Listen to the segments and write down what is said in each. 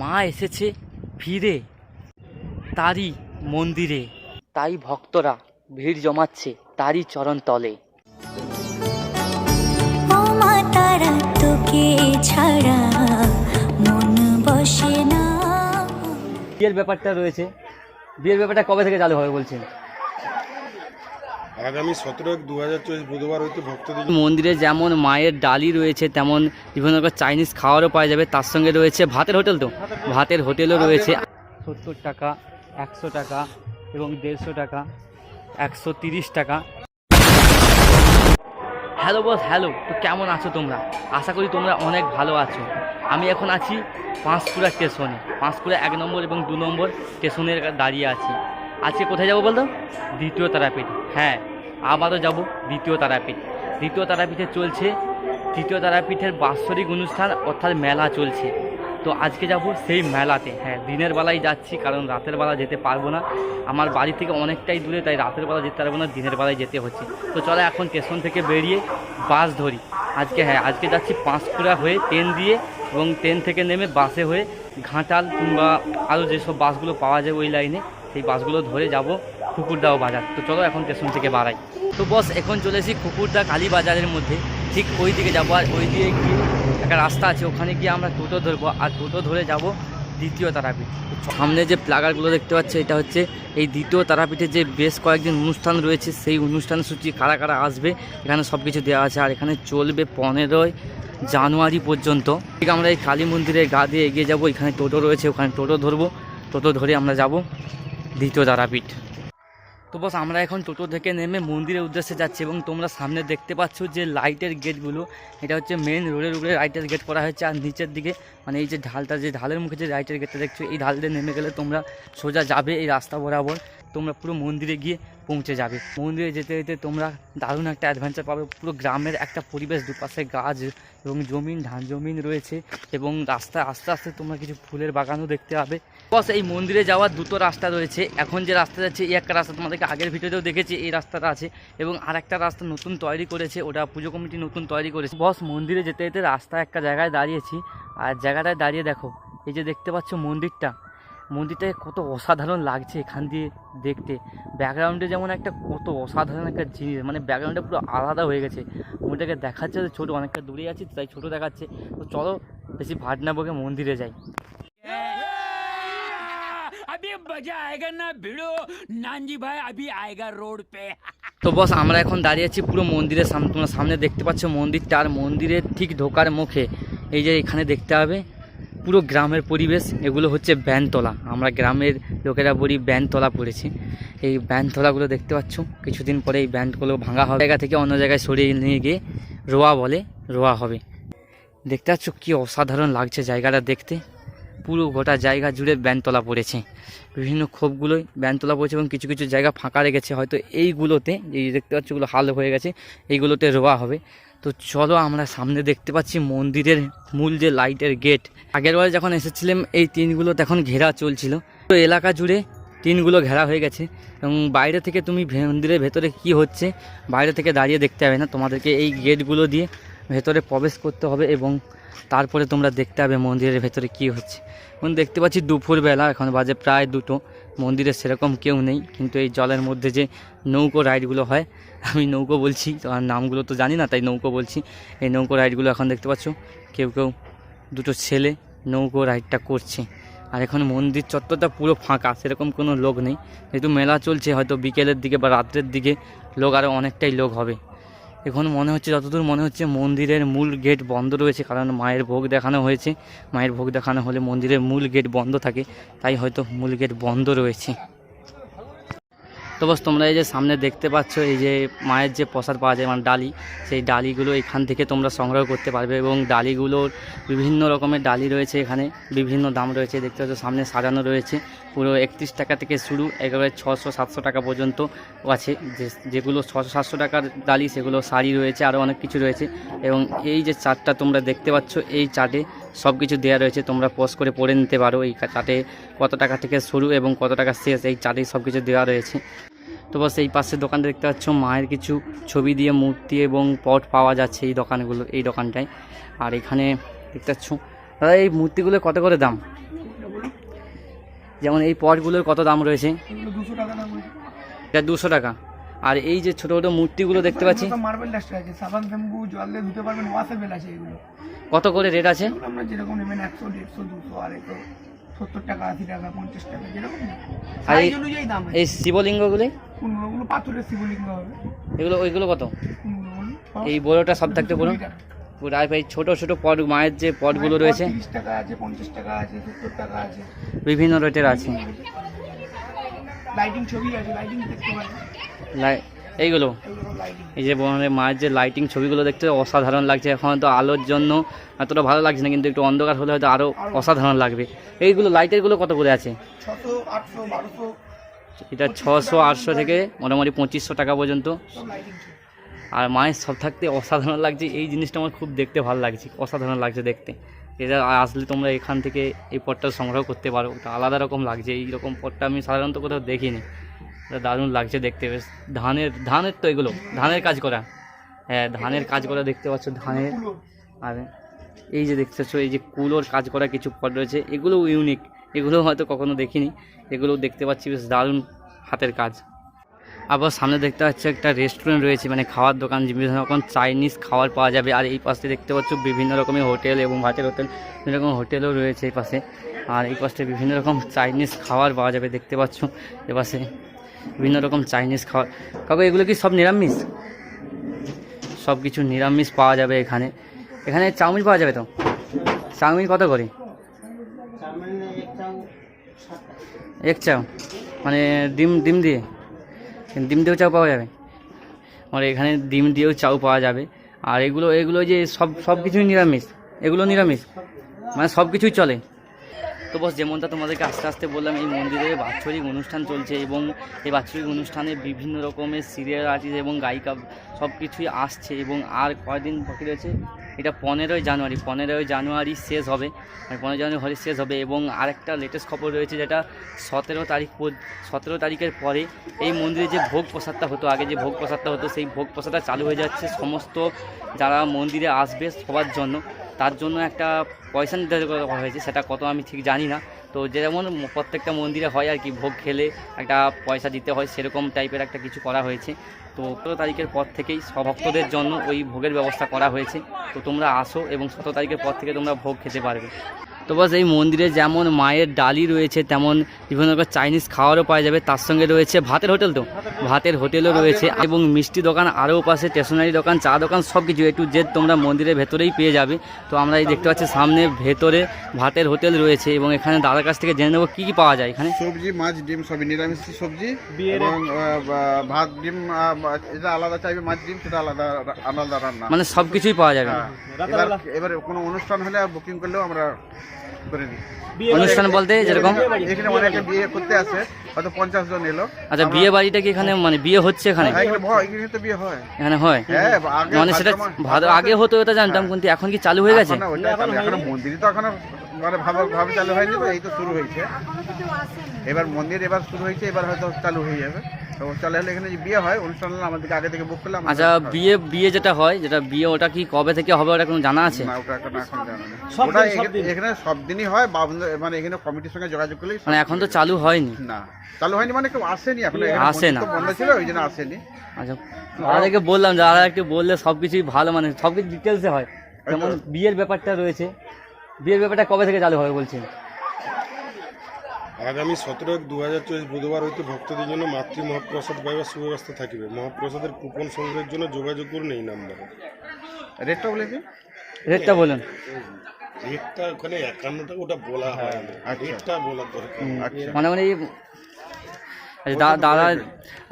মা এসেছে ফিরে তারই মন্দিরে। তাই ভক্তরা ভিড় জমাচ্ছে তারই চরণ তলে। ছাড়া মন বসে না। বিয়ের ব্যাপারটা রয়েছে। বিয়ের ব্যাপারটা কবে থেকে চালু হবে বলছেন? আগামী সতেরো এক দু হাজার বুধবার হইতে ভক্তদের মন্দিরে যেমন মায়ের ডালি রয়েছে, তেমন বিভিন্ন রকম চাইনিজ খাবারও পাওয়া যাবে। তার সঙ্গে রয়েছে ভাতের হোটেল তো? ভাতের হোটেলও রয়েছে। সত্তর টাকা, একশো টাকা এবং দেড়শো টাকা, একশো তিরিশ টাকা। হ্যালো বস, হ্যালো, তো কেমন আছো তোমরা? আশা করি তোমরা অনেক ভালো আছো। আমি এখন আছি পাঁশকুড়া স্টেশনে। পাঁশকুড়া এক নম্বর এবং দু নম্বর স্টেশনের দাঁড়িয়ে আছি। আজকে কোথায় যাব বলতো? দ্বিতীয় তারাপীঠ। হ্যাঁ আবারও যাব দ্বিতীয় তারাপীঠ। দ্বিতীয় তারাপীঠে চলছে, তৃতীয় তারাপীঠের বাৎসরিক অনুষ্ঠান, অর্থাৎ মেলা চলছে। তো আজকে যাব সেই মেলাতে। হ্যাঁ দিনের বেলায় যাচ্ছি, কারণ রাতের বেলা যেতে পারব না। আমার বাড়ি থেকে অনেকটাই দূরে, তাই রাতের বেলা যেতে পারব না, দিনের বেলায় যেতে হচ্ছে। তো চলো এখন স্টেশন থেকে বেরিয়ে বাস ধরি। আজকে হ্যাঁ আজকে যাচ্ছি পাঁশকুড়া হয়ে ট্রেন দিয়ে এবং ট্রেন থেকে নেমে বাসে হয়ে ঘাটাল কিংবা আরও যেসব বাসগুলো পাওয়া যায় ওই লাইনে। সেই বাসগুলো ধরে যাব কুকুরদাও বাজার। তো চলো এখন স্টেশন থেকে বাড়াই। তো বস এখন চলে এসেছি কুকুরদা কালী বাজারের মধ্যে। ঠিক ওই দিকে যাব আর ওই দিকে গিয়ে একটা রাস্তা আছে, ওখানে গিয়ে আমরা টোটো ধরবো আর টোটো ধরে যাব দ্বিতীয় তারাপীঠ। সামনে যে প্লাগারগুলো দেখতে পাচ্ছ, এটা হচ্ছে এই দ্বিতীয় তারাপীঠে যে বেশ কয়েকদিন অনুষ্ঠান রয়েছে, সেই অনুষ্ঠান সূচি কারা কারা আসবে, এখানে সব কিছু দেওয়া আছে। আর এখানে চলবে পনেরোই জানুয়ারি পর্যন্ত। ঠিক আমরা এই কালী মন্দিরের গা দিয়ে এগিয়ে যাব, এখানে টোটো রয়েছে, ওখানে টোটো ধরবো। টোটো ধরে আমরা যাব। দ্বিতীয় তারাপীঠ। তো বস, আমরা এখন টোটো থেকে নেমে মন্দিরের উদ্দেশ্যে যাচ্ছি এবং তোমরা সামনে দেখতে পাচ্ছ যে লাইটের গেটগুলো, এটা হচ্ছে মেন রোডের উপরে লাইটের গেট করা হয়েছে আর নিচের দিকে মানে এই যে ঢালটা, যে ঢালের মুখে যে লাইটের গেটটা দেখছ, এই ঢাল দিয়ে নেমে গেলে তোমরা সোজা যাবে এই রাস্তা বরাবর। তোমরা পুরো মন্দিরে গিয়ে পৌঁছে যাবে। মন্দিরে যেতে যেতে তোমরা দারুণ একটা অ্যাডভেঞ্চার পাবে। পুরো গ্রামের একটা পরিবেশ, দুপাশে গাছ এবং জমিন, ধান জমিন রয়েছে এবং রাস্তা আস্তে আস্তে তোমরা কিছু ফুলের বাগানও দেখতে পাবে। বস এই মন্দিরে যাওয়ার দুটো রাস্তা রয়েছে। এখন যে রাস্তা যাচ্ছে, এই একটা রাস্তা তোমাদেরকে আগের ভিডিওতেও দেখেছি, এই রাস্তাটা আছে এবং আর একটা রাস্তা নতুন তৈরি করেছে, ওটা পুজো কমিটি নতুন তৈরি করেছে। বস মন্দিরে যেতে যেতে রাস্তা একটা জায়গায় দাঁড়িয়েছি। আর জায়গাটায় দাঁড়িয়ে দেখো, এই যে দেখতে পাচ্ছ মন্দিরটা। মন্দিরটাকে কত অসাধারণ লাগছে এখান দিয়ে দেখতে ব্যাকগ্রাউন্ডে যেমন একটা কত অসাধারণ একটা জিনিস মানে ব্যাকগ্রাউন্ডটা পুরো আলাদা হয়ে গেছে মন্দিরটাকে দেখাচ্ছে যে ছোটো অনেকটা দূরে আছি তাই ছোটো দেখাচ্ছে তো চলো বেশি ভাট না বকে মন্দিরে যাই अभी मजा आएगा ना भिड़ो नानजी भाई अभी आएगा रोड पे তো বস আমরা এখন দাঁড়িয়ে আছি পুরো মন্দিরের সামনে তোমরা সামনে দেখতে পাচ্ছ মন্দিরটা আর মন্দিরের ঠিক ঢোকার মুখে এই যে এখানে দেখতে হবে পুরো গ্রামের পরিবেশ, এগুলো হচ্ছে ব্যানতলা। আমরা গ্রামের লোকেরা বলি ব্যানতলা পড়েছি। এই ব্যানতলাগুলো দেখতে পাচ্ছ, কিছুদিন পরে এই ব্যান্ডগুলো ভাঙা হবে। জায়গা থেকে অন্য জায়গায় সরিয়ে নিয়ে গিয়ে রোয়া বলে, রোয়া হবে। দেখতে পাচ্ছ কী অসাধারণ লাগছে জায়গাটা দেখতে। পুরো গোটা জায়গা জুড়ে ব্যানতলা পড়েছে। বিভিন্ন ক্ষোভগুলোই ব্যানতলা পড়েছে এবং কিছু কিছু জায়গা ফাঁকা রেখেছে। হয়তো এইগুলোতে, এই দেখতে পাচ্ছ ওগুলো হাল হয়ে গেছে, এইগুলোতে রোয়া হবে। তো চলো আমরা সামনে দেখতে পাচ্ছি মন্দিরের মূল যে লাইটের গেট। আগের বারে যখন এসেছিলাম, এই টিনগুলো তখন ঘেরা চলছিল। তো এলাকা জুড়ে টিনগুলো ঘেরা হয়ে গেছে এবং বাইরে থেকে তুমি মন্দিরের ভেতরে কি হচ্ছে, বাইরে থেকে দাঁড়িয়ে দেখতে হবে না। তোমাদেরকে এই গেটগুলো দিয়ে ভেতরে প্রবেশ করতে হবে এবং তারপরে তোমরা দেখতে হবে মন্দিরের ভেতরে কি হচ্ছে। এখন দেখতে পাচ্ছি দুপুরবেলা, এখন বাজে প্রায় দুটো। মন্দিরে সেরকম কেউ নেই, কিন্তু এই জলের মধ্যে যে নৌকো রাইডগুলো হয়, আমি নৌকো বলছি আর নামগুলো তো জানি না, তাই নৌকো বলছি। এই নৌকো রাইডগুলো এখন দেখতে পাচ্ছ, কেউ কেউ দুটো ছেলে নৌকো রাইডটা করছে। আর এখন মন্দির চত্বরটা পুরো ফাঁকা, সেরকম কোনো লোক নেই। যেহেতু মেলা চলছে, হয়তো বিকেলের দিকে বা রাত্রের দিকে লোক আরও অনেকটাই লোক হবে। এখন মনে হচ্ছে যতদূর মনে হচ্ছে মন্দিরের মূল গেট বন্ধ রয়েছে, কারণ মায়ের ভোগ দেখানো হয়েছে। মায়ের ভোগ দেখানো হলে মন্দিরের মূল গেট বন্ধ থাকে, তাই হয়তো মূল গেট বন্ধ রয়েছে। তো বস তোমরা এই যে সামনে দেখতে পাচ্ছ, এই যে মায়ের যে প্রসাদ পাওয়া যায় মানে ডালি, সেই ডালিগুলো এখান থেকে তোমরা সংগ্রহ করতে পারবে এবং ডালিগুলোর বিভিন্ন রকমের ডালি রয়েছে এখানে, বিভিন্ন দাম রয়েছে, দেখতে পাচ্ছ সামনে সাজানো রয়েছে, পুরো একত্রিশ টাকা থেকে শুরু, একেবারে ছশো সাতশো টাকা পর্যন্ত আছে, যে, যেগুলো ছশো সাতশো টাকার ডালি, সেগুলো শাড়ি রয়েছে, আরও অনেক কিছু রয়েছে এবং এই যে চার্টটা তোমরা দেখতে পাচ্ছ, এই চাটে সব কিছু দেওয়া রয়েছে, তোমরা পোস্ট করে পড়ে নিতে পারো, এই চাটে কত টাকা থেকে শুরু এবং কত টাকা শেষ, এই চার্টেই সব কিছু দেওয়া রয়েছে। তো বাস এই পাশে দোকান দেখতে পাচ্ছ মায়ের কিছু ছবি দিয়ে মূর্তি এবং পট পাওয়া যাচ্ছে এই দোকানগুলো এই দোকানটায়। আর এখানে দেখতে পাচ্ছ দাদা এই মূর্তিগুলো কত করে দাম? যেমন এই পটগুলোর কত দাম রয়েছে? দুশো টাকা এটা দুশো টাকা। আর এই যে ছোটো ছোটো মূর্তিগুলো দেখতে পাচ্ছি। মার্বেল ডাস্টার আছে সাবান শ্যাম্পু জল দিয়ে ধুতে পারবেন ওয়াশেবেল আছে এগুলো। কত করে রেট আছে? আমরা যেরকম নেবেন একশো দেড়শো দুশো আর একশো সত্তর টাকা আশি টাকা পঞ্চাশ টাকা যেরকম। সাইজ অনুযায়ী দাম এই শিবলিঙ্গগুলি? পাথরের শিবলিঙ্গ হবে। এগুলো ওইগুলো কত? এই বড়োটা সব থাকতে বলুন। আর ছোটো ছোটো পট মায়ের যে পটগুলো রয়েছে। টাকা আছে পঞ্চাশ টাকা আছে সত্তর টাকা আছে। বিভিন্ন রেটের আছে। লাইটিং ছবি আছে লাইটিং দেখতে পারেন। লাই- এইগুলো এই যে মায়ের যে লাইটিং ছবিগুলো দেখতে অসাধারণ লাগছে। এখন তো আলোর জন্য এতটা ভালো লাগছে না কিন্তু একটু অন্ধকার হলে হয়তো আরও অসাধারণ লাগবে। এইগুলো লাইটেরগুলো কত করে আছে? এটা ছশো আটশো থেকে মোটামুটি পঁচিশশো টাকা পর্যন্ত। আর মায়ের সব থাকতে অসাধারণ লাগছে। এই জিনিসটা আমার খুব দেখতে ভালো লাগছে অসাধারণ লাগছে দেখতে। এটা আসলে তোমরা এখান থেকে এই পটটা সংগ্রহ করতে পারো। আলাদা রকম লাগছে। এই রকম পটটা আমি সাধারণত কোথাও দেখিনি। দারুণ লাগছে দেখতে, বেশ ধানের ধানের তো এগুলো, ধানের কাজ করা। হ্যাঁ ধানের কাজ করা দেখতে পাচ্ছ, ধানের। আর এই যে দেখতে দেখতেছো এই যে কুলোর কাজ করা কিছু পট রয়েছে, এগুলো ইউনিক এগুলো হয়তো কখনো দেখিনি। এগুলো দেখতে পাচ্ছি, বেশ দারুণ হাতের কাজ। আবার সামনে দেখতে পাচ্ছি, একটা রেস্টুরেন্ট রয়েছে মানে খাওয়ার দোকান, বিভিন্ন রকম চাইনিজ খাবার পাওয়া যাবে। আর এই পাশে দেখতে পাচ্ছ, বিভিন্ন রকমের হোটেল এবং ভাতের হোটেল, বিভিন্ন রকম হোটেলও রয়েছে এই পাশে। আর এই পাশে বিভিন্ন রকম চাইনিজ খাবার পাওয়া যাবে, দেখতে পাচ্ছ, এ পাশে। বিভিন্ন রকম চাইনিজ খাবার কাকু, এগুলো কি সব নিরামিষ? সব কিছু নিরামিষ পাওয়া যাবে এখানে। এখানে চাউমিন পাওয়া যাবে তো? চাউমিন কত করে? এক চাও মানে ডিম ডিম দিয়ে? ডিম দিয়েও চাউ পাওয়া যাবে। আর এখানে ডিম দিয়েও চাউ পাওয়া যাবে। আর এগুলো এগুলো যে সব সব কিছুই নিরামিষ। এগুলো নিরামিষ। মানে সব কিছুই চলে। তো বস, যেমনটা তোমাদেরকে আস্তে আস্তে বললাম, এই মন্দিরে বাৎসরিক অনুষ্ঠান চলছে এবং এই বাৎসরিক অনুষ্ঠানে বিভিন্ন রকমের সিরিয়াল আর্টিস্ট এবং গায়িকা সব কিছুই আসছে এবং আর কয়দিন বাকি রয়েছে? এটা পনেরোই জানুয়ারি পনেরোই জানুয়ারি শেষ হবে। আর পনেরোই জানুয়ারি শেষ হবে এবং আরেকটা লেটেস্ট খবর রয়েছে যেটা সতেরো তারিখ সতেরো তারিখের পরে এই মন্দিরে যে ভোগ প্রসাদটা হতো, আগে যে ভোগ প্রসাদটা হতো, সেই ভোগ প্রসাদটা চালু হয়ে যাচ্ছে। সমস্ত যারা মন্দিরে আসবে সবার জন্য। তার জন্য একটা পয়সা নির্ধারিত করা হয়েছে, সেটা কত আমি ঠিক জানি না। তো যেমন প্রত্যেকটা মন্দিরে হয় আর কি, ভোগ খেলে একটা পয়সা দিতে হয়, সেরকম টাইপের একটা কিছু করা হয়েছে। তো সতেরো তারিখের পর থেকেই সভক্তদের ভক্তদের জন্য ওই ভোগের ব্যবস্থা করা হয়েছে। তো তোমরা আসো এবং সতেরো তারিখের পর থেকে তোমরা ভোগ খেতে পারবে। তো বাস এই মন্দিরে যেমন মায়ের ডালি রয়েছে তেমন বিভিন্ন রকম চাইনিজ খাবারও পাওয়া যাবে। তার সঙ্গে রয়েছে ভাতের হোটেল তো। ভাতের হোটেলও রয়েছে এবং মিষ্টি দোকান আরও পাশে স্টেশনারি দোকান চা দোকান সব কিছু একটু যে তোমরা মন্দিরের ভেতরেই পেয়ে যাবে। তো আমরা এই দেখতে পাচ্ছি সামনে ভেতরে ভাতের হোটেল রয়েছে এবং এখানে দাদার কাছ থেকে জেনে নেব কী কী পাওয়া যায় এখানে। সবজি মাছ ডিম সবই নিরামিষ সবজি এবং ভাত ডিম এটা আলাদা চাইবে মাছ ডিম সেটা আলাদা আলাদা রান্না। মানে সব কিছুই পাওয়া যাবে। হ্যাঁ। এবার এবার কোনো অনুষ্ঠান হলে বুকিং করলেও আমরা অনুষ্ঠান বলতে যেরকম? এখানে অনেকে বিয়ে করতে আসে হয়তো পঞ্চাশ জন এলো। আচ্ছা বিয়ে বাড়িটা কি এখানে মানে বিয়ে হচ্ছে এখানে? হ্যাঁ, এখানে হয় এখানে হয়। হ্যাঁ? আগে মানে সেটা ভালো আগে হতো ওটা জানতাম কিন্তু এখন কি চালু হয়ে গেছে? মন্দিরই তো এখনও মানে ভাবে ভাবে চালু হয়নি এই তো শুরু হয়েছে। এবার মন্দির এবার শুরু হয়েছে এবার হয়তো চালু হয়ে যাবে। তো চালু হলে এখানে যে বিয়ে হয় অনুষ্ঠান হলে আমাদেরকে আগে থেকে বুক করলে আমরা- আচ্ছা বিয়ে বিয়ে যেটা হয় যেটা বিয়ে ওটা কি কবে থেকে হবে ওটা কোনো জানা আছে? না ওটা এখন এখন জানা নেই। ওটা এখানে- এখানে সব দিনই হয় মানে এখানে কমিটির সঙ্গে যোগাযোগ মানে এখন তো চালু হয়নি। না চালু হয়নি মানে কেউ আসেনি এখন আসে না। বন্ধ ছিল ওই জন্য আসেনি। আচ্ছা দাদাকে বললাম যারা একটু বললে সব কিছুই ভালো মানে সব কিছু ডিটেলসে হয়। যেমন বিয়ের ব্যাপারটা রয়েছে। বিয়ের ব্যাপারটা কবে থেকে চালু হবে বলছেন? আগামী সতেরো দু হাজার চব্বিশ বুধবার হইতে ভক্তদের জন্য মাতৃ মহাপ্রসাদ পাইবার সুব্যবস্থা থাকবে। মহাপ্রসাদের কুপন সংগ্রহের জন্য যোগাযোগ করুন এই নাম্বারে। রেটটা বলে কি রেটটা বলেন। রেটটা ওখানে একান্নটা টাকা ওটা বলা হয় রেটটা বলার দরকার। আচ্ছা। মানে মানে আচ্ছা, দাদা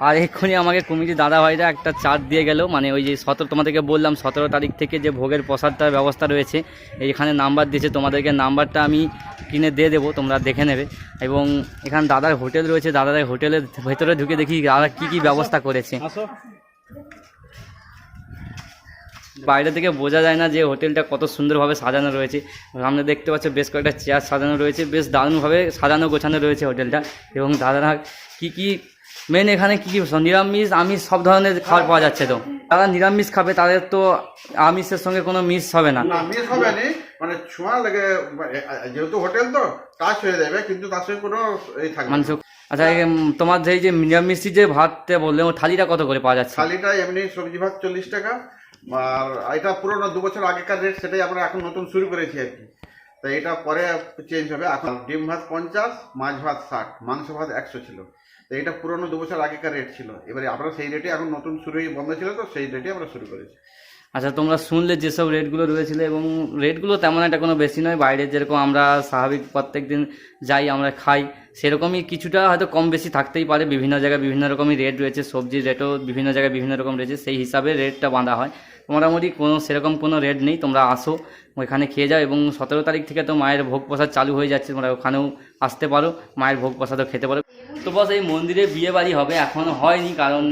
আর এক্ষুনি আমাকে কমিটি দাদা ভাইরা একটা চার্ট দিয়ে গেল মানে ওই যে সতেরো তোমাদেরকে বললাম সতেরো তারিখ থেকে যে ভোগের প্রসাদটার ব্যবস্থা রয়েছে এইখানে নাম্বার দিয়েছে তোমাদেরকে নাম্বারটা আমি কিনে দিয়ে দেবো তোমরা দেখে নেবে। এবং এখানে দাদার হোটেল রয়েছে দাদার হোটেলের ভেতরে ঢুকে দেখি দাদা কী কী ব্যবস্থা করেছে। বাইরে থেকে বোঝা যায় না যে হোটেলটা কত সুন্দরভাবে সাজানো রয়েছে। সামনে দেখতে পাচ্ছ বেশ কয়েকটা চেয়ার সাজানো রয়েছে বেশ দারুণভাবে সাজানো গোছানো রয়েছে হোটেলটা। এবং দাদারা কি কি মেন এখানে কি কি নিরামিষ আমিষ সব ধরনের খাবার পাওয়া যাচ্ছে তো। তারা নিরামিষ খাবে তাদের তো আমিষের সঙ্গে কোনো মিস হবে না। মিস হবে নি মানে ছোঁয়া লাগে যেহেতু হোটেল তো টাচ হয়ে যাবে কিন্তু তার সঙ্গে কোনো এই থাকবে। আচ্ছা তোমার যে নিরামিষি যে ভাতটা বললে থালিটা কত করে পাওয়া যাচ্ছে? থালিটা এমনি সবজি ভাত চল্লিশ টাকা আর এটা পুরোনো দু বছর আগেকার রেট সেটাই আমরা এখন নতুন শুরু করেছি আর কি। তো এটা পরে চেঞ্জ হবে। এখন ডিম ভাত পঞ্চাশ, মাছ ভাত ষাট, মাংস ভাত একশো ছিল। তো এটা পুরোনো দু বছর আগেকার রেট ছিল। এবারে আমরা সেই রেটে এখন নতুন শুরু হয়ে বন্ধ ছিল তো, সেই রেটে আমরা শুরু করেছি। আচ্ছা তোমরা শুনলে যেসব রেটগুলো রয়েছিল এবং রেটগুলো তেমন একটা কোনো বেশি নয়। বাইরে যেরকম আমরা স্বাভাবিক প্রত্যেক দিন যাই, আমরা খাই সেরকমই কিছুটা হয়তো কম বেশি থাকতেই পারে। বিভিন্ন জায়গায় বিভিন্ন রকমই রেট রয়েছে, সবজির রেটও বিভিন্ন জায়গায় বিভিন্ন রকম রয়েছে, সেই হিসাবে রেটটা বাঁধা হয়। মোটামুটি কোনো সেরকম কোনো রেট নেই, তোমরা আসো, ওইখানে খেয়ে যাও এবং সতেরো তারিখ থেকে তো মায়ের ভোগ প্রসাদ চালু হয়ে যাচ্ছে, তোমরা ওখানেও আসতে পারো, মায়ের ভোগ প্রসাদও খেতে পারো। তো বস, এই মন্দিরে বিয়ে বাড়ি হবে, এখন হয়নি, কারণ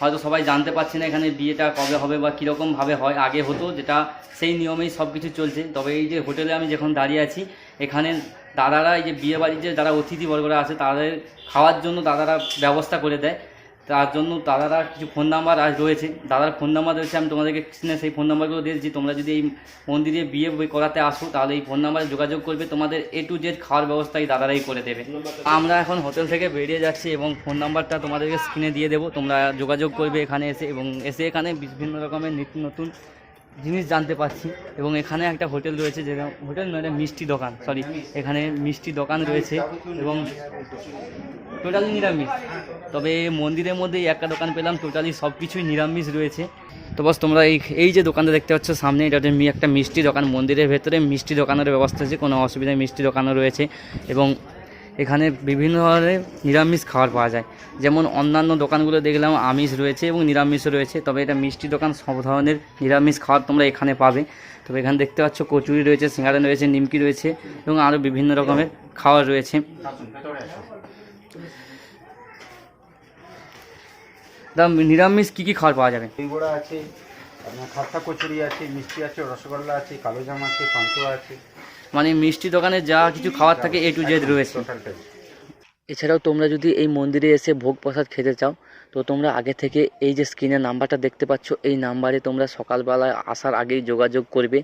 হয়তো সবাই জানতে পারছে না এখানে বিয়েটা কবে হবে বা কীরকমভাবে হয়। আগে হতো, যেটা সেই নিয়মেই সব কিছু চলছে। তবে এই যে হোটেলে আমি যখন দাঁড়িয়ে আছি, এখানে দাদারা এই যে বিয়ে বাড়ির যে যারা অতিথি বর্গরা আছে, তাদের খাওয়ার জন্য দাদারা ব্যবস্থা করে দেয়। তার জন্য দাদারা কিছু ফোন নাম্বার আজ রয়েছে। দাদার ফোন নাম্বার রয়েছে, আমি তোমাদেরকে স্ক্রিনে সেই ফোন নাম্বারগুলো দিয়েছি তোমরা যদি এই মন্দিরে বিয়ে করাতে আসো, তাহলে এই ফোন নাম্বারে যোগাযোগ করবে। তোমাদের এ টু জেড খাওয়ার ব্যবস্থা এই দাদারাই করে দেবে। আমরা এখন হোটেল থেকে বেরিয়ে যাচ্ছি এবং ফোন নাম্বারটা তোমাদেরকে স্ক্রিনে দিয়ে দেবো। তোমরা যোগাযোগ করবে এখানে এসে এবং এসে এখানে বিভিন্ন রকমের নিত্য নতুন জিনিস জানতে পারছি। এবং এখানে একটা হোটেল রয়েছে যেটা, হোটেল নয় মিষ্টি দোকান সরি এখানে মিষ্টি দোকান রয়েছে এবং টোটালি নিরামিষ। তবে মন্দিরের মধ্যে একটা দোকান পেলাম টোটালি সব কিছুই নিরামিষ রয়েছে। তো বস, তোমরা এই এই যে দোকানটা দেখতে পাচ্ছ সামনে, এটা একটা মিষ্টি দোকান। মন্দিরের ভেতরে মিষ্টি দোকানের ব্যবস্থা আছে, কোনো অসুবিধায় মিষ্টি দোকানও রয়েছে। এবং এখানে বিভিন্ন ধরনের নিরামিষ খাবার পাওয়া যায়। যেমন অন্যান্য দোকানগুলো দেখলাম, আমিষ রয়েছে এবং নিরামিষও রয়েছে। তবে এটা মিষ্টি দোকান, সব ধরনের নিরামিষ খাবার তোমরা এখানে পাবে। তবে এখানে দেখতে পাচ্ছ কচুরি রয়েছে, সিঙ্গারা রয়েছে, নিমকি রয়েছে এবং আরও বিভিন্ন রকমের খাবার রয়েছে। দা নিরামিষ কী কী খাবার পাওয়া যাবে? আছে, আপনার খাস্তা কচুরি আছে, মিষ্টি আছে, রসগোল্লা আছে, কালো জাম আছে, পান্তুয়া আছে। মানে মিষ্টি দোকানে যা কিছু খাবার থাকে এ টু জেড রয়েছে। এছাড়াও তোমরা যদি এই মন্দিরে এসে ভোগ প্রসাদ খেতে চাও তো তোমরা আগে থেকে এই যে স্ক্রিনে নাম্বারটা দেখতে পাচ্ছ এই নাম্বারে তোমরা সকালবেলায় আসার আগেই যোগাযোগ করবে।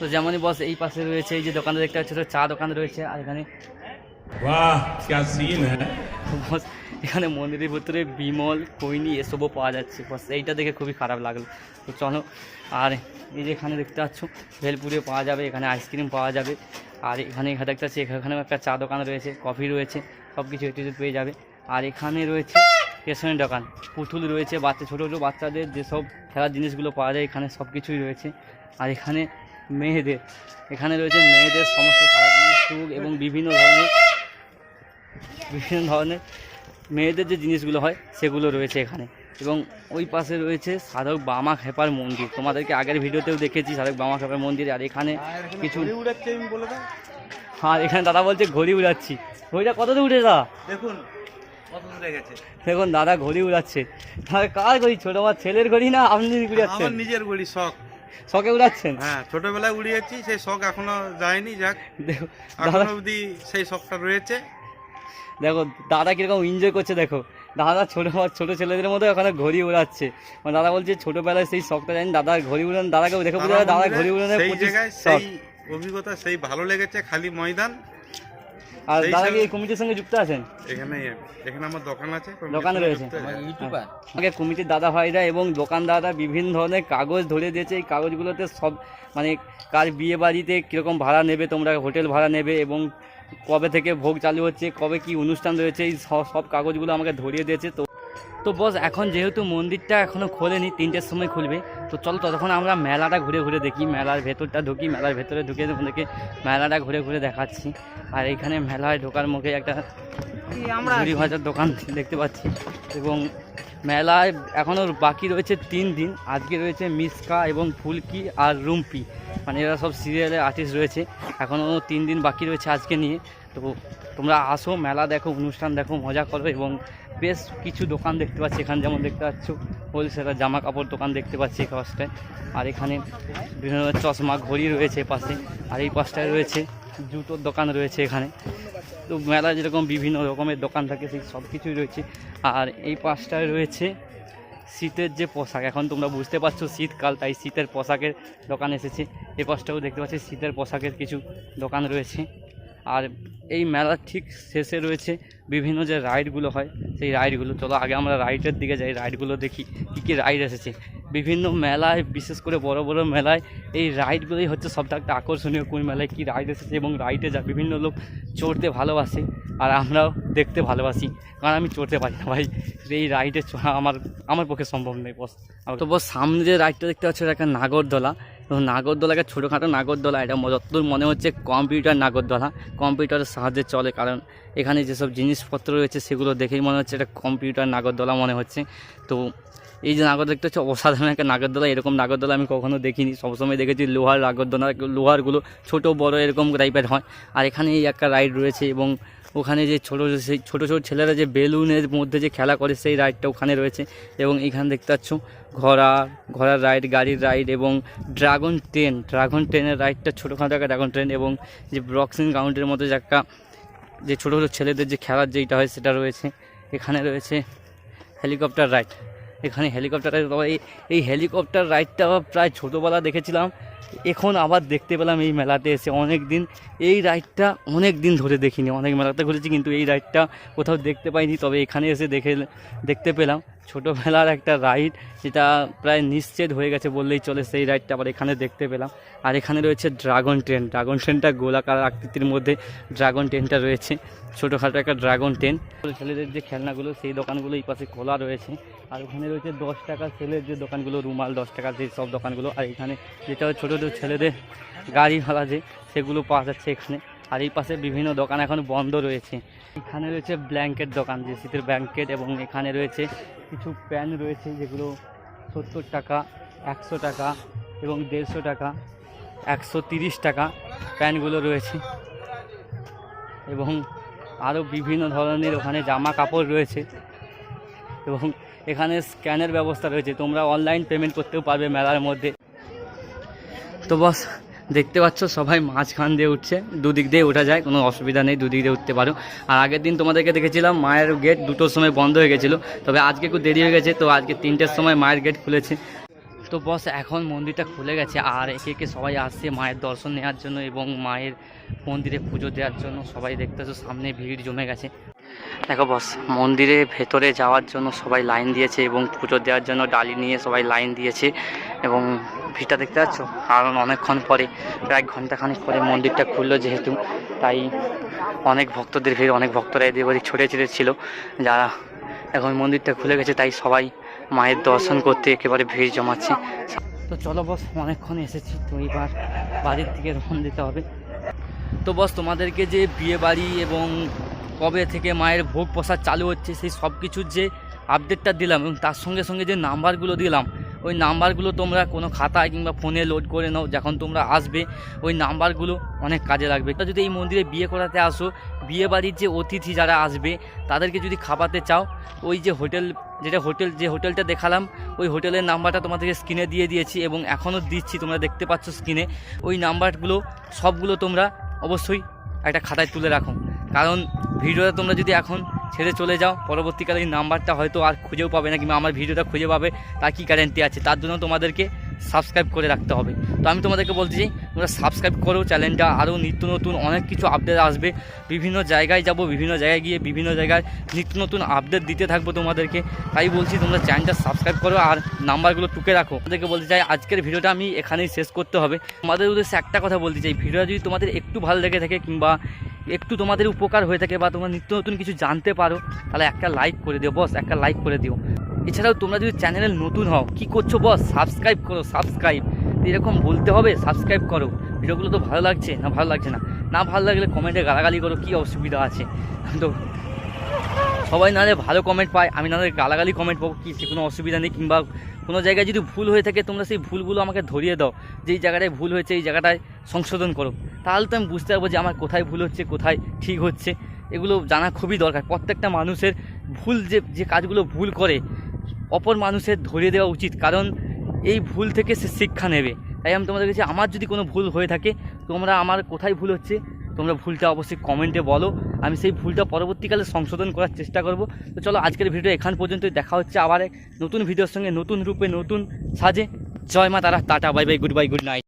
তো যেমনই বস এই পাশে রয়েছে এই যে দোকানটা দেখতে পাচ্ছ চা দোকান রয়েছে আর এখানে এখানে মন্দিরের ভিতরে বিমল কৈনি এসবও পাওয়া যাচ্ছে। এইটা দেখে খুবই খারাপ লাগল। তো চলো, আর এই যে এখানে দেখতে পাচ্ছ, ভেলপুরে পাওয়া যাবে, এখানে আইসক্রিম পাওয়া যাবে। আর এখানে এখানে দেখতে পাচ্ছি, এখানেও একটা চা দোকান রয়েছে, কফি রয়েছে সব কিছু একটু পেয়ে যাবে। আর এখানে রয়েছে স্টেশনের দোকান, পুতুল রয়েছে, বাচ্চা, ছোটো ছোটো বাচ্চাদের যেসব খেলার জিনিসগুলো পাওয়া যায়, এখানে সব কিছুই রয়েছে। আর এখানে মেয়েদের, এখানে রয়েছে মেয়েদের সমস্ত সারাদিনের সুখ এবং বিভিন্ন ধরনের বিভিন্ন ধরনের মেয়েদের যে জিনিসগুলো হয় সেগুলো রয়েছে এখানে। এবং ওই পাশে রয়েছে সাধক বামা খেপার মন্দির। তোমাদেরকে আগের ভিডিওতেও দেখেছি সাধক বামা খেপার মন্দির আর এখানে কিছু আর এখানে দাদা বলছে ঘড়ি উড়াচ্ছি। ঘড়িটা কত দূর উঠে দা দেখুন দেখুন দাদা ঘড়ি উড়াচ্ছে। তাহলে কার ঘড়ি ছোট আমার ছেলের ঘড়ি না আপনি উড়াচ্ছেন আমার নিজের ঘড়ি শখ। শখে উড়াচ্ছেন? হ্যাঁ ছোটবেলায় উড়িয়েছি সেই শখ এখনও যায়নি যাক। দেখো এখনও দাদা অবধি সেই শখটা রয়েছে। দেখো দাদা কীরকম এনজয় করছে দেখো। দাদা ছোট ছোট ছেলেদের মতো ওখানে ঘড়ি উড়াচ্ছে। মানে দাদা বলছে ছোটবেলায় সেই শখটা জানি দাদা ঘড়ি উড়ান দাদাকে দেখে বোঝা দাদা ঘড়ি উড়ানোর শখ। অভিজ্ঞতা সেই ভালো লেগেছে খালি ময়দান। আর দাদা কি এই কমিটির সঙ্গে যুক্ত আছেন? এখানে এখানে আমার দোকান আছে দোকানে রয়েছে। আগে কমিটির দাদা ভাইরা এবং দোকানদাররা বিভিন্ন ধরনের কাগজ ধরে দিয়েছে। এই কাগজগুলোতে সব মানে কার বিয়ে বাড়িতে কীরকম ভাড়া নেবে তোমরা হোটেল ভাড়া নেবে এবং কবে থেকে ভোগ চালু হচ্ছে কবে কি অনুষ্ঠান রয়েছে এই সব সব কাগজগুলো আমাকে ধরিয়ে দিয়েছে। তো তো বস এখন যেহেতু মন্দিরটা এখনও খোলেনি তিনটের সময় খুলবে। তো চল ততক্ষণ আমরা মেলাটা ঘুরে ঘুরে দেখি মেলার ভেতরটা ঢুকি মেলার ভেতরে ঢুকে তোমাদেরকে মেলাটা ঘুরে ঘুরে দেখাচ্ছি। আর এইখানে মেলায় ঢোকার মুখে একটা ঝুড়ি ভাজার দোকান দেখতে পাচ্ছি। এবং মেলায় এখনও বাকি রয়েছে তিন দিন। আজকে রয়েছে মিসকা এবং ফুলকি আর রুম্পি মানে এরা সব সিরিয়ালের আর্টিস্ট রয়েছে। এখনও তিন দিন বাকি রয়েছে আজকে নিয়ে। তো তোমরা আসো, মেলা দেখো, অনুষ্ঠান দেখো, মজা করো এবং বেশ কিছু দোকান দেখতে পাচ্ছি। এখানে যেমন দেখতে পাচ্ছ হোলসেলার জামা কাপড় দোকান দেখতে পাচ্ছি এই পাশটায়। আর এখানে বিভিন্ন চশমা ঘড়ি রয়েছে পাশে। আর এই পাশটায় রয়েছে জুতোর দোকান রয়েছে এখানে। তো মেলা যেরকম বিভিন্ন রকমের দোকান থাকে, সেই সব কিছুই রয়েছে। আর এই পাশটায় রয়েছে শীতের যে পোশাক, এখন তোমরা বুঝতে পারছ শীতকাল, তাই শীতের পোশাকের দোকান এসেছে। এ পাশটাও দেখতে পাচ্ছি, শীতের পোশাকের কিছু দোকান রয়েছে। আর এই মেলার ঠিক শেষে রয়েছে বিভিন্ন যে রাইডগুলো হয়, সেই রাইডগুলো। চলো আগে আমরা রাইডের দিকে যাই, রাইডগুলো দেখি কী কী রাইড এসেছে। বিভিন্ন মেলায়, বিশেষ করে বড় বড় মেলায়, এই রাইডগুলোই হচ্ছে সবথেকে আকর্ষণীয় কোন মেলায় কী রাইড এসেছে এবং রাইডে যা বিভিন্ন লোক চড়তে ভালোবাসে আর আমরাও দেখতে ভালোবাসি। কারণ আমি চড়তে পারি না ভাই, এই রাইডে চড়া আমার আমার পক্ষে সম্ভব নেই বস। তো বস, সামনে যে রাইডটা দেখতে পাচ্ছ একটা নাগরদোলা। নাগরদোলাকে ছোটোখাটো নাগরদোলা, এটা যতদূর মনে হচ্ছে কম্পিউটার নাগরদোলা। কম্পিউটারের সাহায্যে চলে, কারণ এখানে যেসব জিনিসপত্র রয়েছে সেগুলো দেখেই মনে হচ্ছে এটা কম্পিউটার নাগরদোলা মনে হচ্ছে। তো এই যে নাগর দেখতে হচ্ছে অসাধারণ একটা নাগরদোলা, এরকম নাগরদোলা আমি কখনো দেখিনি। সবসময় দেখেছি লোহার নাগরদোলা, লোহারগুলো ছোট, বড়, এরকম টাইপের হয়। আর এখানে এই একটা রাইড রয়েছে এবং ওখানে যে ছোটো সেই ছোটো ছোটো ছেলেরা যে বেলুনের মধ্যে যে খেলা করে সেই রাইডটা ওখানে রয়েছে এবং এখানে দেখতে পাচ্ছ ঘোড়া, ঘোড়ার রাইড, গাড়ির রাইড এবং ড্রাগন ট্রেন। ড্রাগন ট্রেনের রাইডটা ছোটোখাটো একটা ড্রাগন ট্রেন এবং যে বক্সিং গ্রাউন্ডের মধ্যে যে একটা যে ছোটো ছোটো ছেলেদের যে খেলার যেইটা হয় সেটা রয়েছে। এখানে রয়েছে হেলিকপ্টার রাইড। এখানে হেলিকপ্টার রাইড। এই হেলিকপ্টার রাইডটা প্রায় ছোটোবেলা দেখেছিলাম। এখন আবার দেখতে পেলাম এই মেলাতে এসে অনেক দিন এই রাইডটা অনেক দিন ধরে দেখিনি, অনেক মেলাতে ঘুরেছি, কিন্তু এই রাইডটা কোথাও দেখতে পাইনি। তবে এখানে এসে দেখে দেখতে পেলাম। ছোটোবেলার একটা রাইড যেটা প্রায় নিশ্চেদ হয়ে গেছে বললেই চলে, সেই রাইডটা আবার এখানে দেখতে পেলাম। আর এখানে রয়েছে ড্রাগন ট্রেন ড্রাগন ট্রেনটা গোলাকার আকৃতির মধ্যে ড্রাগন ট্রেনটা রয়েছে। ছোটোখাটো একটা ড্রাগন ট্রেন ছেলেদের যে খেলনাগুলো, সেই দোকানগুলো এই পাশে খোলা রয়েছে। আর ওখানে রয়েছে দশ টাকা ছেলের যে দোকানগুলো, রুমাল, দশ টাকা যে সব দোকানগুলো। আর এখানে যেটা ছোটো ছোটো ছেলেদের গাড়ি ভাড়া যে, সেগুলো পাওয়া যাচ্ছে এখানে। আর এই পাশে বিভিন্ন দোকান এখন বন্ধ রয়েছে। এখানে রয়েছে ব্ল্যাঙ্কেট দোকান যে শীতের ব্ল্যাঙ্কেট এবং এখানে রয়েছে কিছু প্যান রয়েছে যেগুলো সত্তর টাকা, একশো টাকা এবং দেড়শো টাকা, একশো তিরিশ টাকা প্যান্টগুলো রয়েছে এবং আরও বিভিন্ন ধরনের ওখানে জামা কাপড় রয়েছে এবং এখানে স্ক্যানের ব্যবস্থা রয়েছে। তোমরা অনলাইন পেমেন্ট করতেও পারবে মেলার মধ্যে। তো বস দেখতে পাচ্ছ সবাই মাঝখান দিয়ে উঠছে, দুদিক দিয়ে ওঠা যায়, কোনো অসুবিধা নেই, দুদিক দিয়ে উঠতে পারো। আর আগের দিন তোমাদেরকে দেখেছিলাম মায়ের গেট দুটোর সময় বন্ধ হয়ে গেছিল, তবে আজকে একটু দেরি হয়ে গেছে, তো আজকে তিনটের সময় মায়ের গেট খুলেছে। তো বস এখন মন্দিরটা খুলে গেছে, আর একে একে সবাই আসছে মায়ের দর্শন নেওয়ার জন্য এবং মায়ের মন্দিরে পুজো দেওয়ার জন্য। সবাই দেখতেছো সামনে ভিড় জমে গেছে। দেখো বস মন্দিরে ভেতরে যাওয়ার জন্য সবাই লাইন দিয়েছে এবং পুজো দেওয়ার জন্য ডালি নিয়ে সবাই লাইন দিয়েছে। এবং ভিড়টা দেখতে পাচ্ছ? কারণ অনেকক্ষণ পরে, প্রায় ঘন্টাখানিক পরে মন্দিরটা খুললো যেহেতু। তাই অনেক ভক্তদের ভিড়, অনেক ভক্তরা এদিক ওদিক ছড়িয়ে ছিটে ছিল। যারা এখন মন্দিরটা খুলে গেছে, তাই সবাই মায়ের দর্শন করতে একেবারে ভিড় জমাচ্ছে। তো চলো বস, অনেকক্ষণ এসেছি। তো এবার বাড়ির দিকে রওনা দিতে হবে। তো বস, তোমাদেরকে যে বিয়ে বাড়ি এবং কবে থেকে মায়ের ভোগ প্রসাদ চালু হচ্ছে, সেই সব কিছুর যে আপডেটটা দিলাম এবং তার সঙ্গে সঙ্গে যে নাম্বারগুলো দিলাম ওই নাম্বারগুলো তোমরা কোনো খাতায় কিংবা ফোনে লোড করে নাও, যখন তোমরা আসবে, ওই নাম্বারগুলো অনেক কাজে লাগবে। তা যদি এই মন্দিরে বিয়ে করাতে আসো, বিয়ে বাড়ির যে অতিথি যারা আসবে, তাদেরকে যদি খাওয়াতে চাও, ওই যে হোটেল, যেটা হোটেল, যে হোটেলটা দেখালাম, ওই হোটেলের নাম্বারটা তোমাদেরকে স্ক্রিনে দিয়ে দিয়েছি এবং এখনও দিচ্ছি, তোমরা দেখতে পাচ্ছ স্ক্রিনে ওই নাম্বারগুলো, সবগুলো তোমরা অবশ্যই একটা খাতায় তুলে রাখো। কারণ ভিডিওটা তোমরা যদি এখন ছেড়ে চলে যাও। পরবর্তীকালে এই নাম্বারটা হয়তো আর খুঁজেও পাবে না, কিংবা আমার ভিডিওটা খুঁজে পাবে, তার কী গ্যারেন্টি আছে? তার জন্য তোমাদেরকে সাবস্ক্রাইব করে রাখতে হবে। তো আমি তোমাদেরকে বলতে চাই, তোমরা সাবস্ক্রাইব করো চ্যানেলটা আরও নিত্য নতুন অনেক কিছু আপডেট আসবে। বিভিন্ন জায়গায় যাব, বিভিন্ন জায়গায় গিয়ে বিভিন্ন জায়গায় নিত্য নতুন আপডেট দিতে থাকব তোমাদেরকে। তাই বলছি, তোমরা চ্যানেলটা সাবস্ক্রাইব করো আর নাম্বারগুলো টুকে রাখো। তোমাদেরকে বলতে চাই, আজকের ভিডিওটা আমি এখানেই শেষ করতে হবে। তোমাদের উদ্দেশ্যে একটা কথা বলতে চাই, ভিডিওটা যদি তোমাদের একটু ভালো লেগে থাকে কিংবা একটু তোমাদের উপকার হয়ে থাকে বা তোমরা নিত্য নতুন কিছু জানতে পারো, তাহলে একটা লাইক করে দিও বস একটা লাইক করে দিও। এছাড়াও তোমরা যদি চ্যানেলে নতুন হও, কি করছ বস সাবস্ক্রাইব করো সাবস্ক্রাইব এরকম বলতে হবে সাবস্ক্রাইব করো। ভিডিওগুলো তো ভালো লাগছে, না ভালো লাগছে না? না ভালো লাগলে কমেন্টে গালাগালি করো, কী অসুবিধা আছে? তো সবাই নাহলে ভালো কমেন্ট পায়, আমি নাহলে গালাগালি কমেন্ট পাবো, কি সে কোনো অসুবিধা নেই, কিংবা কোনো জায়গায় যদি ভুল হয়ে থাকে, তোমরা সেই ভুলগুলো আমাকে ধরিয়ে দাও যে এই জায়গাটায় ভুল হয়েছে, এই জায়গাটায় সংশোধন করো। তাহলে তো আমি বুঝতে পারব যে আমার কোথায় ভুল হচ্ছে, কোথায় ঠিক হচ্ছে। এগুলো জানা খুবই দরকার। প্রত্যেকটা মানুষের ভুল যে যে কাজগুলো ভুল করে, অপর মানুষের ধরিয়ে দেওয়া উচিত। কারণ এই ভুল থেকে সে শিক্ষা নেবে। তাই আমি তোমাদের কাছে আমার যদি কোনো ভুল হয়ে থাকে, তোমরা আমার কোথায় ভুল হচ্ছে তোমরা ভুলটা অবশ্যই কমেন্টে বলো। আমি সেই ভুলটা পরবর্তীকালে সংশোধন করার চেষ্টা করব। তো চলো আজকের ভিডিও এখান পর্যন্তই। দেখা হচ্ছে আবার এক নতুন ভিডিওর সঙ্গে নতুন রূপে, নতুন সাজে। জয় মা Tara. Tata bye bye good bye good night